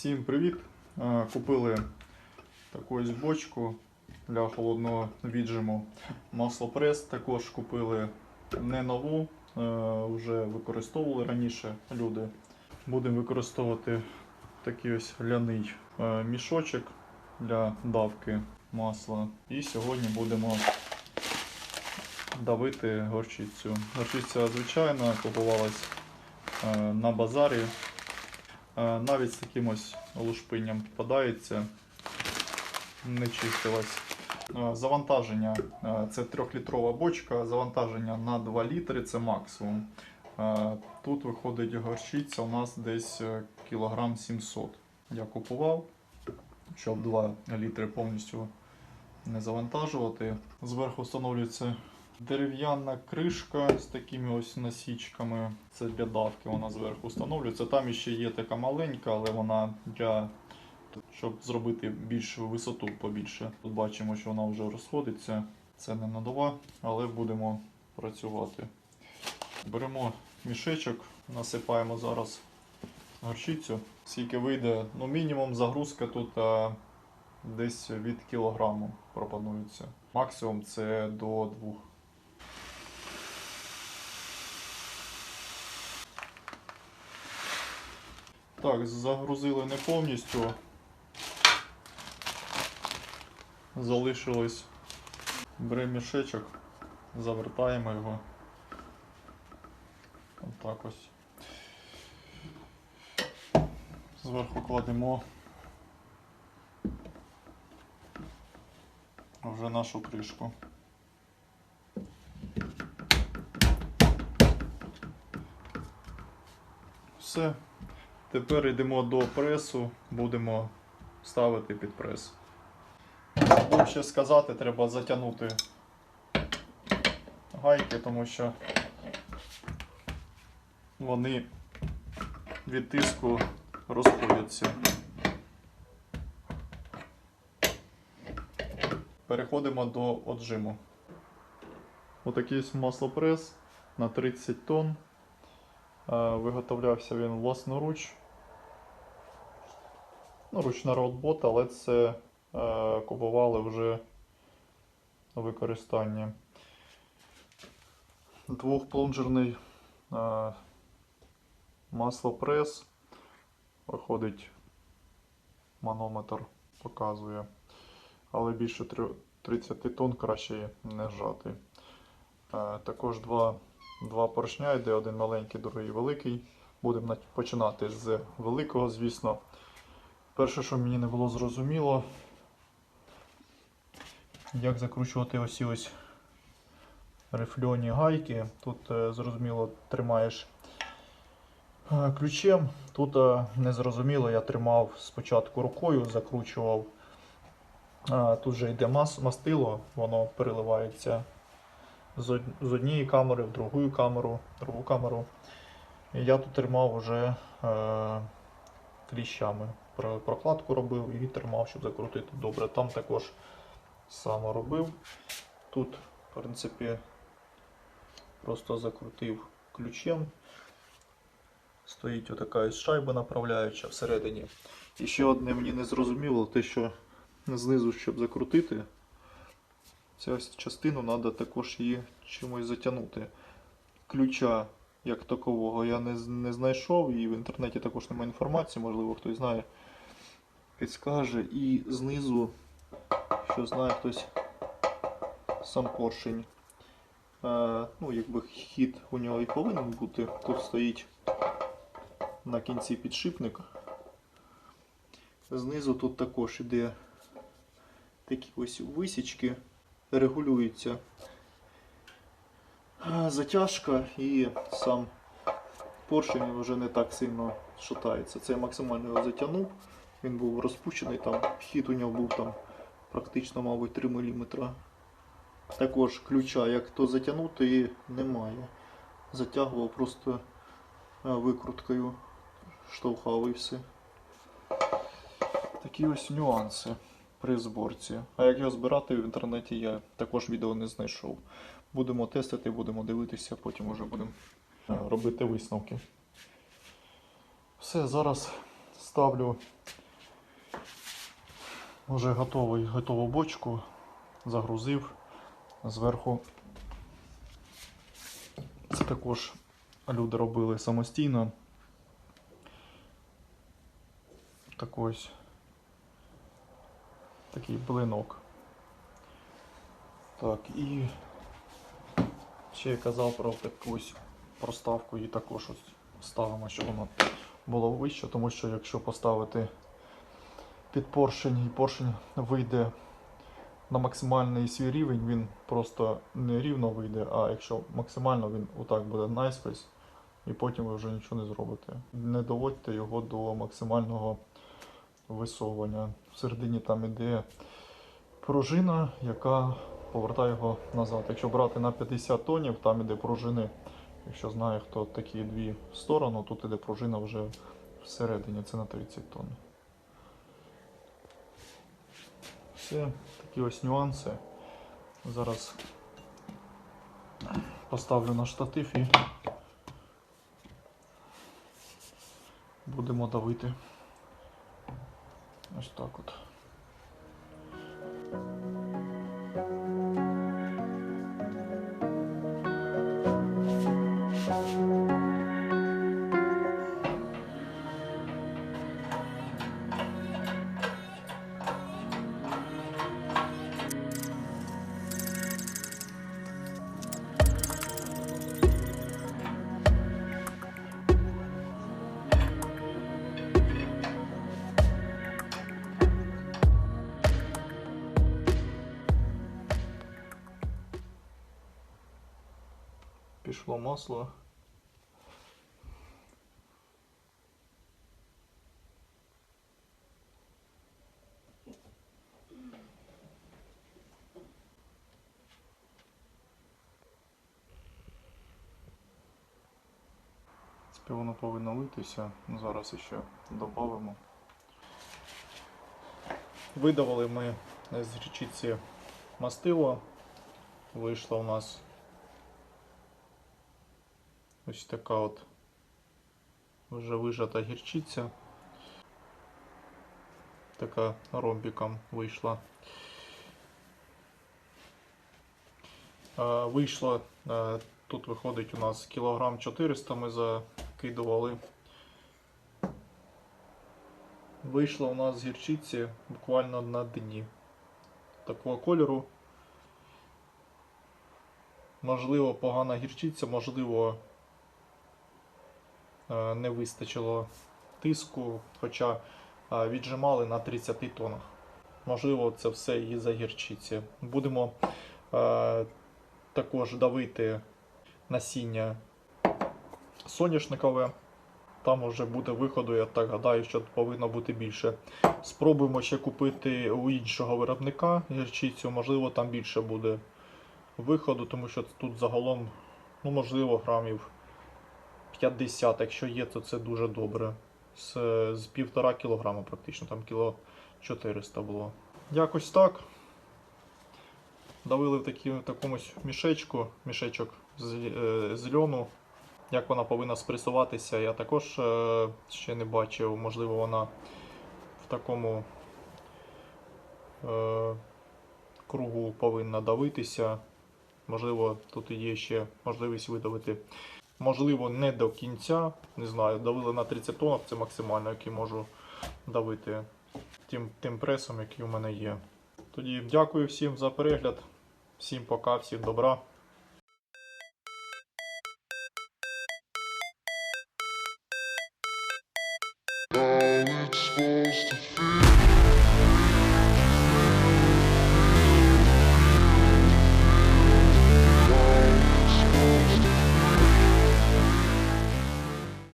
Всім привіт! Е, Купили таку ось бочку для холодного віджиму. Маслопрес також купили не нову, е, вже використовували раніше люди. Будемо використовувати такий ось ляний е, мішочок для давки масла. І сьогодні будемо давити горчицю. Горчиця звичайна купувалась на базарі. Е, Навіть з таким ось лушпинням попадається, не чистилась. Е, Завантаження е, це 3-літрова бочка, завантаження на 2 літри це максимум. Тут виходить горчиця у нас десь кілограм 700. Я купував, щоб 2 літри повністю не завантажувати. Зверху встановлюється дерев'яна кришка з такими ось насічками. Це для давки вона зверху встановлюється. Там ще є така маленька, але вона для щоб зробити більшу висоту побільше. Тут бачимо, що вона вже розходиться. Це не надова, але будемо працювати. Беремо мішечок, насипаємо зараз горчицю. Скільки вийде, ну мінімум загрузка тут а, десь від кілограму пропонується. Максимум це до двох. Так, загрузили не повністю. Залишилось. Беремо мішечок, завертаємо його. Отак ось. Зверху кладемо вже нашу кришку. Все. Тепер йдемо до пресу, будемо ставити під прес. Забув ще сказати, треба затягнути гайки, тому що вони від тиску розходяться. Переходимо до отжиму. Отакий маслопрес на 30 тонн. Е, Виготовлявся він власноруч. Ну, ручна робота, але це е, купували вже на використання. Двохплунжерний е, маслопрес. Виходить, манометр показує. Але більше 30 тонн краще не жати. Е, також два, два поршня йде, один маленький, другий великий. Будемо починати з великого, звісно. Перше, що мені не було зрозуміло, як закручувати ось ось рифльоні гайки. Тут е, зрозуміло тримаєш е, ключем. Тут е, не зрозуміло, я тримав спочатку рукою, закручував. Тут же йде мас, мастило, воно переливається з од- з однієї камери в другу камеру, другу камеру. І я тут тримав вже е, кліщами. Про- Прокладку робив і тримав, щоб закрутити добре. Там також само робив. Тут, в принципі, просто закрутив ключем. Стоїть отака шайба направляюча всередині. І ще одне мені не зрозуміло, те, що знизу, щоб закрутити, цю частину треба також її чимось затягнути. Ключа як такового я не, не знайшов, і в інтернеті також немає інформації, можливо, хтось знає, підскаже. І знизу, що знає хтось сам поршень. Е, ну, якби хід у нього і повинен бути. Тут стоїть на кінці підшипник. Знизу тут також іде такі ось висічки, регулюється затяжка і сам поршень вже не так сильно шатається. Це я максимально його затягнув. Він був розпущений, там хід у нього був там практично, мабуть, 3 мм. Також ключа, як то затягнути, немає. Затягував просто викруткою, штовхав і все. Такі ось нюанси при зборці. А як його збирати в інтернеті, я також відео не знайшов. Будемо тестити, будемо дивитися, потім вже будемо е, робити висновки. Все, зараз ставлю Вже готовий, готову бочку, загрузив зверху. Це також люди робили самостійно. Так ось такий блинок. Так, і ще я казав про якусь проставку і також ось ставимо, щоб воно було вище, тому що якщо поставити під поршень і поршень вийде на максимальний свій рівень, він просто не рівно вийде, а якщо максимально він отак буде наскрізь, і потім ви вже нічого не зробите. Не доводьте його до максимального висовування. Всередині там іде пружина, яка повертає його назад. Якщо брати на 50 тонів, там іде пружини. Якщо знає хто такі дві сторони, тут іде пружина вже всередині, це на 30 тонн. Все, такі ось нюанси. Зараз поставлю на штатив і будемо давити. Ось так от. Пішло масло. Тепер воно повинно литися. Ну, Зараз ще додамо. Видавали ми з річиці мастило. Вийшло у нас Ось така от вже вижата гірчиця. Така ромбіком вийшла. Вийшло, тут виходить у нас кілограм 400 ми закидували. Вийшло у нас гірчиці буквально на дні такого кольору. Можливо, погана гірчиця, можливо, не вистачило тиску, хоча е, віджимали на 30 тонах. Можливо, це все і за гірчиці. Будемо е, також давити насіння соняшникове. Там вже буде виходу, я так гадаю, що повинно бути більше. Спробуємо ще купити у іншого виробника гірчицю, можливо, там більше буде виходу, тому що тут загалом, ну, можливо, грамів 50, якщо є, то це дуже добре. З, з півтора кілограма практично, там кіло 400 було. Якось так. Давили в такі, такомусь мішечку, мішечок з, е, з льону. Як вона повинна спресуватися, я також е, ще не бачив. Можливо, вона в такому е, кругу повинна давитися. Можливо, тут є ще можливість видавити. Можливо, не до кінця. Не знаю, давили на 30 тонн, це максимально, який можу давити тим, тим пресом, який у мене є. Тоді дякую всім за перегляд. Всім пока, всім добра.